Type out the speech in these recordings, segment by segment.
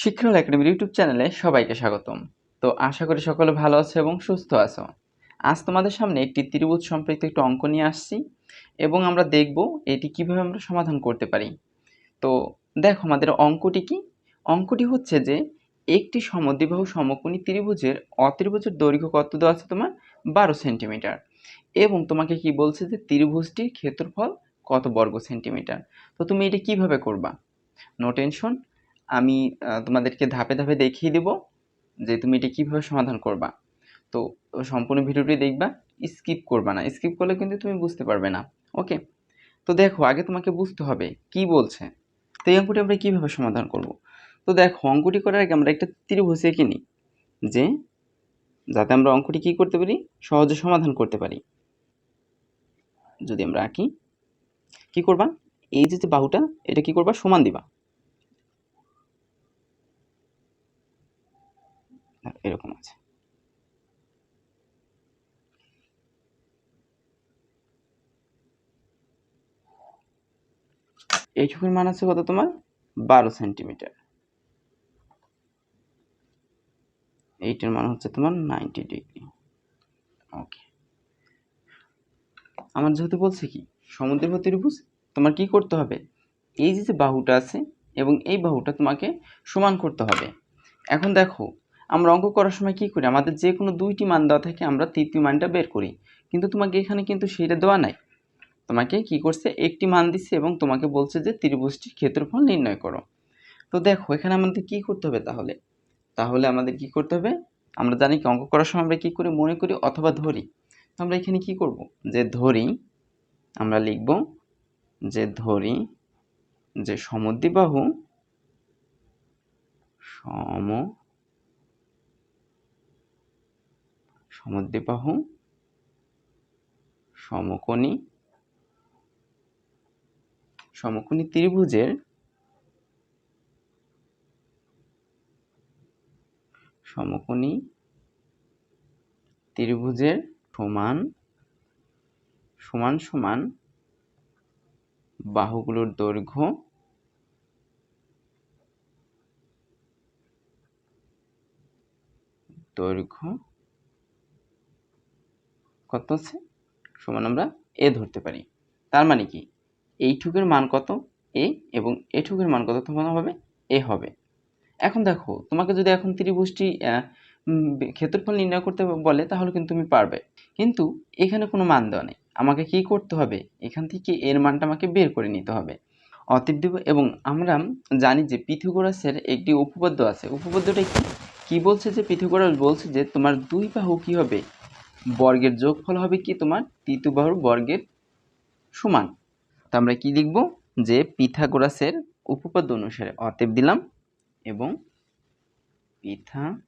শিক্ষাল একাডেমির ইউটিউব চ্যানেলে সবাইকে স্বাগতম। তো আশা করি সকলে ভালো আছো এবং সুস্থ আছো। আজ তোমাদের সামনে একটি ত্রিভুজ সম্পর্কিত একটি অঙ্ক নিয়ে আসছি এবং আমরা দেখব এটি কীভাবে আমরা সমাধান করতে পারি। তো দেখো আমাদের অঙ্কটি কি? অঙ্কটি হচ্ছে যে একটি সমদ্বিবাহু সমকোণী ত্রিভুজের অত্রিভুজের দৈর্ঘ্য কত দেওয়া আছে তোমার? বারো সেন্টিমিটার। এবং তোমাকে কি বলছে যে ত্রিভুজটির ক্ষেত্রফল কত বর্গ সেন্টিমিটার? তো তুমি এটা কীভাবে করবা? নো টেনশন আমি তোমাদেরকে ধাপে ধাপে দেখিয়ে দেব যে তুমি এটা কীভাবে সমাধান করবা। তো, সম্পূর্ণ ভিডিওটি দেখবা, স্কিপ করবা না। স্কিপ করলে কিন্তু তুমি বুঝতে পারবে না। ওকে? তো দেখো, আগে তোমাকে বুঝতে হবে কি বলছে। তো এই অঙ্কটি আমরা কীভাবে সমাধান করব? তো দেখো, অঙ্কটি করার আগে আমরা একটা ত্রিভুজ এঁকে নিই যে, যাতে আমরা অঙ্কটি কি করতে পারি? সহজে সমাধান করতে পারি। যদি আমরা আঁকি, কি করবা? এই যে বাহুটা, এটা কি করবা? সমান দিবা। এরকম আছে। এইটুকুর মান আছে কত তোমার? বারো সেন্টিমিটার। এইটার মান হচ্ছে তোমার নাইনটি ডিগ্রি। ওকে আমার যেহেতু বলছে কি, সমুদ্রের ত্রিভুজ, তোমার কি করতে হবে? এই যে বাহুটা আছে এবং এই বাহুটা তোমাকে সমান করতে হবে। এখন দেখো আমরা অঙ্ক করার সময় কি করি? আমাদের যে কোনো দুইটি মান দেওয়া থাকে আমরা তৃতীয় মানটা বের করি। কিন্তু তোমাকে এখানে কিন্তু সেইটা দেওয়া নাই। তোমাকে কি করছে? একটি মান দিচ্ছে এবং তোমাকে বলছে যে ত্রিভুজটির ক্ষেত্রফল নির্ণয় করো। তো দেখো, এখানে আমাদের কি করতে হবে তাহলে? তাহলে আমাদের কি করতে হবে? আমরা জানি কি, অঙ্ক করার সময় আমরা কী করি? মনে করি অথবা ধরি। আমরা এখানে কি করব? যে ধরি, আমরা লিখব যে ধরি যে সমদ্বিবাহু সম সমদ্বিবাহু সমকোণী সমকোণী ত্রিভুজের সমকোণী ত্রিভুজের সমান সমান সমান বাহুগুলোর দৈর্ঘ্য দৈর্ঘ্য কত আছে? সমান আমরা এ ধরতে পারি। তার মানে কি? এইটুকের মান কত? এ এবং এটুকের মান কত তোমার হবে? এ হবে। এখন দেখো, তোমাকে যদি এখন ত্রিভুজটি ক্ষেত্রফল নির্ণয় করতে বলে, তাহলে কিন্তু তুমি পারবে। কিন্তু এখানে কোনো মান দেওয়া নেই। আমাকে কি করতে হবে? এখান থেকে এর মানটা আমাকে বের করে নিতে হবে। অতএব দেব, এবং আমরা জানি যে পিথাগোরাসের একটি উপপাদ্য আছে। উপপাদ্যটা কি? কি বলছে যে, পিথাগোরাস বলছে যে, তোমার দুই বাহু কি হবে? বর্গের যোগফল হবে কি তোমার? তৃতীয় বাহুর বর্গের সমান। তো আমরা কি লিখব? যে পিথাগোরাসের উপপাদ্য অনুসারে অতএব দিলাম এবং পিথা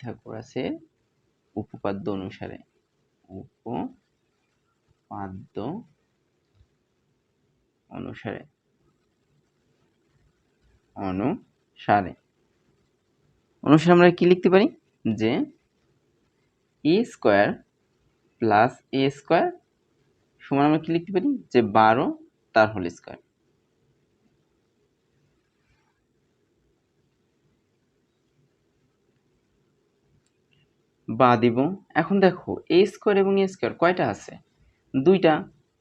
পিথাগোরাসের উপপাদ্য অনুসারে উপপাদ্য অনুসারে অনুসারে। অনুসারে আমরা কি লিখতে পারি? যে A square plus A square সমান আমরা কি লিখতে পারি? যে বারো তার হোল স্কোয়ার। বা দিব। এখন দেখো, এ স্কোয়ার এবং এ স্কোয়ার কয়টা আছে? দুইটা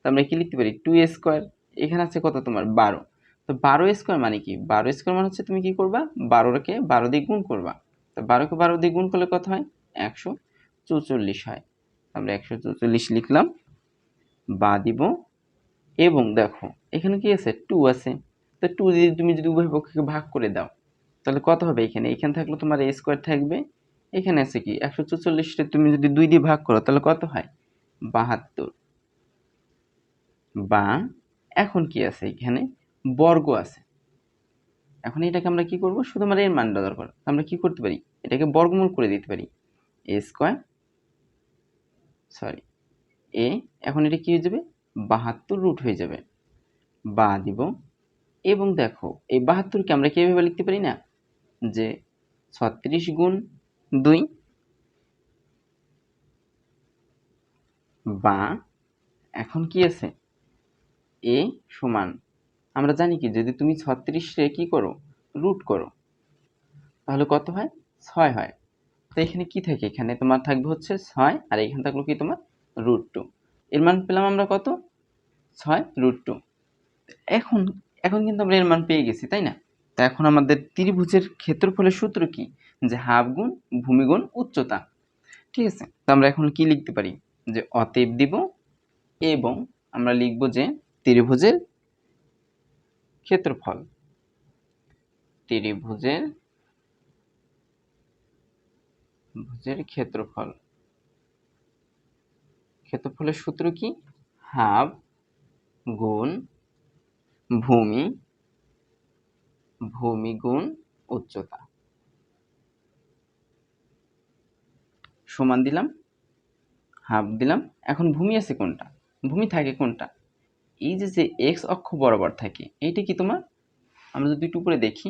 আমরা কি লিখতে পারি? Two A square. এখানে আছে কত তোমার? বারো। তো বারো স্কোয়ার মানে কি? বারো স্কোয়ার মানে হচ্ছে তুমি কি করবা? বারোকে বারো দিয়ে গুণ করবা। তো বারোকে বারো দিয়ে গুণ করলে কত হয়? একশো চৌচল্লিশ হয়। আমরা একশো চৌচল্লিশ লিখলাম। বা দিব। এবং দেখো, এখানে কি আছে? টু আছে। তো টু দিয়ে তুমি যদি উভয় পক্ষকে ভাগ করে দাও, তাহলে কত হবে এখানে? এখানে থাকলে তোমার স্কোয়ার থাকবে। এখানে আছে কি? একশো চৌচল্লিশটা তুমি যদি দুই দিয়ে ভাগ করো, তাহলে কত হয়? বাহাত্তর। বা এখন কি আছে এখানে? বর্গ আছে। এখন এটাকে আমরা কি করব? শুধু শুধুমাত্র এর মানটা দরকার। আমরা কি করতে পারি? এটাকে বর্গমূল করে দিতে পারি। এ স্কোয়ার সরি এ এখন এটা কি হয়ে যাবে? বাহাত্তর রুট হয়ে যাবে। বা দিব, এবং দেখো, এই বাহাত্তরকে আমরা কীভাবে লিখতে পারি না? যে ছত্রিশ গুণ দুই বা, এখন কি আছে? এ সমান আমরা জানি কি, যদি তুমি ছত্রিশে কী করো? রুট করো। তাহলে কত হয়? ছয় হয়। তো এখানে কি থাকে? এখানে তোমার থাকবে হচ্ছে ছয়, আর এখানে থাকল কি তোমার? রুট টু এর মান পেলাম আমরা কত? ছয় রুট টু এখন এখন কিন্তু আমরা এর মান পেয়ে গেছি, তাই না? তা এখন আমাদের ত্রিভুজের ক্ষেত্রফলের সূত্র কি? যে হাফ গুণ ভূমিগুণ উচ্চতা। ঠিক আছে? তো আমরা এখন কি লিখতে পারি? যে অতএব দিব এবং আমরা লিখব যে ত্রিভুজের ক্ষেত্রফল। ত্রিভুজের ভুজের ক্ষেত্রফল। ক্ষেত্রফলের সূত্র কি? হাফ গুণ ভূমি ভূমি গুণ উচ্চতা। সমান দিলাম, হাফ দিলাম। এখন ভূমি আছে কোনটা? ভূমি থাকে কোনটা? এই যে যে এক্স অক্ষ বরাবর থাকে, এইটা কি তোমার? আমরা যদি একটু উপরে দেখি,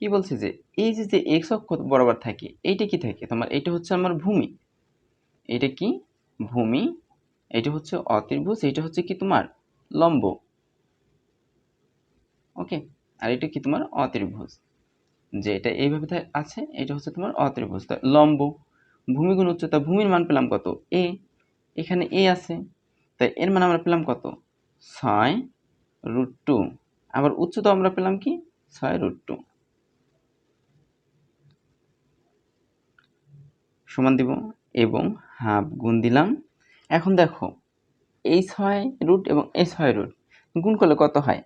কি বলছে যে, এই যে যে এক্স অক্ষ বরাবর থাকে, এইটা কি থাকে? তোমার এটা হচ্ছে আমার ভূমি। এটা কি? ভূমি। এটা হচ্ছে অতির্ভুজ। এটা হচ্ছে কি তোমার? লম্ব। ওকে? আর এটা কি তোমার? অতির্ভুজ। যে এটা এইভাবে আছে, এটা হচ্ছে তোমার অতির্ভুজ। লম্ব। ভূমি গুণ উচ্চতা, ভূমির মান পেলাম কত? এ এখানে এ আছে। তাই এর মান আমরা পেলাম কত? ছয় রুট টু। আবার উচ্চতা আমরা পেলাম কি? ছয় রুট টু। সমান দিব এবং হাফ গুণ দিলাম। এখন দেখো, এই ছয় রুট এবং এই ছয় রুট গুণ করলে কত হয়?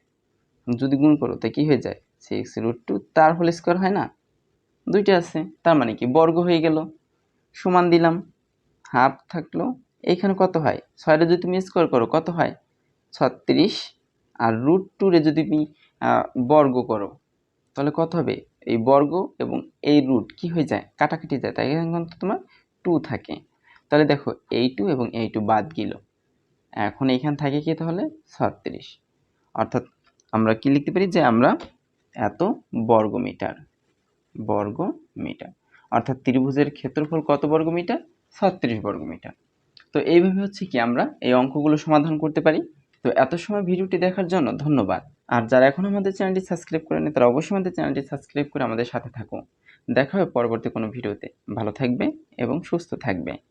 যদি গুণ করো তা কি হয়ে যায়? সিক্স রুট টু তার হোল স্কোয়ার হয় না? দুইটা আছে, তার মানে কি? বর্গ হয়ে গেল। সমান দিলাম, হাফ থাকল। এইখানে কত হয়? ছয়টা যদি তুমি স্কোয়ার করো, কত হয়? ছত্রিশ আর রুট টুরে যদি তুমি বর্গ করো, তাহলে কত হবে? এই বর্গ এবং এই রুট কি হয়ে যায়? কাটাকাটি যায়, তাই এখানে কিন্তু তোমার টু থাকে। তাহলে দেখো, এই টু এবং এই টু বাদ গেল। এখন এইখানে থাকে কি তাহলে? ছত্রিশ। অর্থাৎ আমরা কি লিখতে পারি? যে আমরা এত বর্গ মিটার বর্গ মিটার অর্থাৎ ত্রিভুজের ক্ষেত্রফল কত বর্গ মিটার ছত্রিশ বর্গ মিটার তো এইভাবে হচ্ছে কি আমরা এই অঙ্কগুলো সমাধান করতে পারি। তো এত সময় ভিডিওটি দেখার জন্য ধন্যবাদ। আর যারা এখন আমাদের চ্যানেলটি সাবস্ক্রাইব করেনি তারা অবশ্যই আমাদের চ্যানেলটি সাবস্ক্রাইব করে আমাদের সাথে থাকুন। দেখা হবে পরবর্তী কোনো ভিডিওতে। ভালো থাকবে এবং সুস্থ থাকবে